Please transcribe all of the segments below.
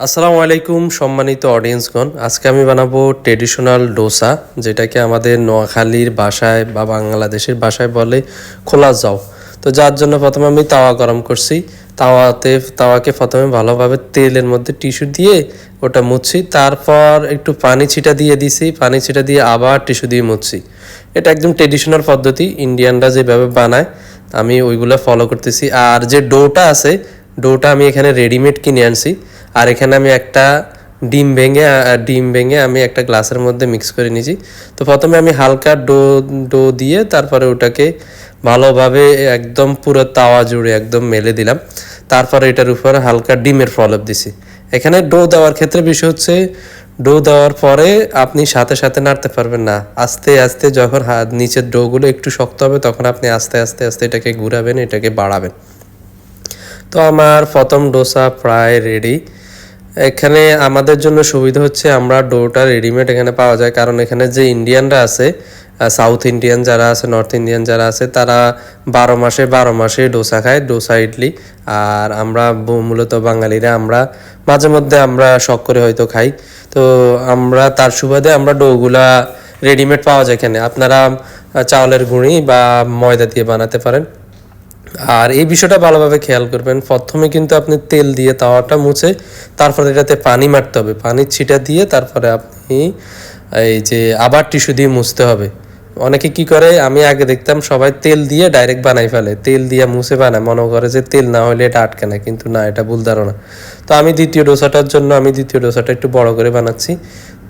আসসালামু আলাইকুম সম্মানিত অডিয়েন্সগণ। আজকে আমি বানাবো ট্রেডিশনাল ডোসা, যেটাকে আমাদের নোয়াখালীর বাসায় বা বাংলাদেশের বাসায় বলে খোলা যাও। তো যার জন্য প্রথমে আমি তাওয়া গরম করছি। তাওয়াতে, তাওয়াকে প্রথমে ভালোভাবে তেলের মধ্যে টিস্যু দিয়ে ওটা মুছছি। তারপর একটু পানি ছিটা দিয়ে দিছি। পানি ছিটা দিয়ে আবার টিস্যু দিয়ে মুছছি। এটা একদম ট্রেডিশনাল পদ্ধতি। ইন্ডিয়ানরা যেভাবে বানায়, আমি ওইগুলো ফলো করতেছি। আর যে ডোটা আছে, ডোটা আমি এখানে রেডিমেড কিনে আনছি। আর এখানে আমি একটা ডিম ভেঙে ডিম ভেঙে আমি একটা গ্লাসের মধ্যে মিক্স করে নিয়েছি। তো প্রথমে আমি হালকা ডো ডো দিয়ে তারপরে ওটাকে ভালোভাবে একদম পুরো তাওয়া জুড়ে একদম মেলে দিলাম। তারপরে এটার উপর হালকা ডিমের ফলপ দিছি। এখানে ডো দেওয়ার ক্ষেত্রে বিষয় হচ্ছে, ডো দেওয়ার পরে আপনি সাথে সাথে নাড়তে পারবেন না। আস্তে আস্তে যখন হাত নিচের ডোগুলো একটু শক্ত হবে তখন আপনি আস্তে আস্তে আস্তে এটাকে ঘুরাবেন, এটাকে বাড়াবেন। তো আমার প্রথম ডোসা প্রায় রেডি এখানে আমাদের জন্য সুবিধা হচ্ছে আমরা ডোটা রেডিমেড এখানে পাওয়া যায়। কারণ এখানে যে ইন্ডিয়ানরা আছে সাউথ ইন্ডিয়ান যারা আছে নর্থ ইন্ডিয়ান যারা আছে, তারা বারো মাসে বারো মাসে ডোসা খায়, ডোসা, ইডলি। আর আমরা মূলত বাঙালিরা আমরা মাঝে মধ্যে আমরা শখ করে হয়তো খাই। তো আমরা তার সুবাদে আমরা ডোগুলা রেডিমেড পাওয়া যায় এখানে। আপনারা চাউলের গুঁড়ি বা ময়দা দিয়ে বানাতে পারেন। আর এই বিষয়টা ভালোভাবে খেয়াল করবেন। প্রথমে কিন্তু আপনি তেল দিয়ে তাওয়াটা মুছে তারপরে এটাতে পানি মারতে হবে। পানির ছিটা দিয়ে তারপরে আপনি এই যে আবার টিস্যু দিয়ে মুছতে হবে। অনেকে কি করে, আমি আগে দেখতাম সবাই তেল দিয়ে ডাইরেক্ট বানাই ফেলে। তেল দিয়ে মুছে বানায়, মনে করে যে তেল না হলে এটা আটকে না, কিন্তু না, এটা ভুল ধারণা। তো আমি দ্বিতীয় ডোসাটার জন্য আমি দ্বিতীয় ডোসাটা একটু বড় করে বানাচ্ছি।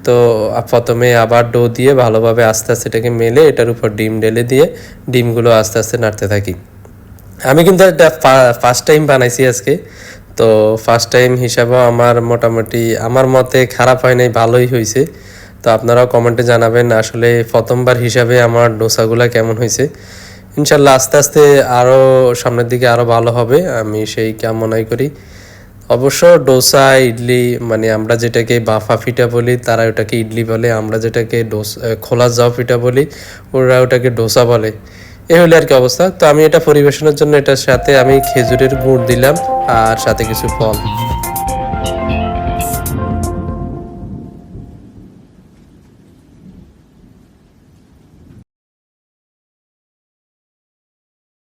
তো প্রথমে আবার ডো দিয়ে ভালোভাবে আস্তে আস্তে এটাকে মেলে, এটার উপর ডিম ঢেলে দিয়ে ডিমগুলো আস্তে আস্তে নাড়তে থাকি। আমি কিন্তু এটা ফার্স্ট টাইম বানাইছি আজকে। তো ফার্স্ট টাইম হিসাবেও আমার মোটামুটি, আমার মতে খারাপ হয় নাই, ভালোই হয়েছে তো আপনারাও কমেন্টে জানাবেন আসলে প্রথমবার হিসাবে আমার ডোসাগুলা কেমন হয়েছে ইনশাল্লাহ আস্তে আস্তে আরও সামনের দিকে আরও ভালো হবে, আমি সেই কামনাই করি। অবশ্য ডোসা, ইডলি মানে আমরা যেটাকে বাফা পিঠা বলি, তারা ওটাকে ইডলি বলে, আমরা যেটাকে ডোসা খোলা যাও পিঠা বলি, ওরা ওটাকে ডোসা বলে। এ হলো আর কি অবস্থা। তো আমি এটা পরিবেশনের জন্য এটার সাথে আমি খেজুরের গুড় দিলাম আর সাথে কিছু ফল।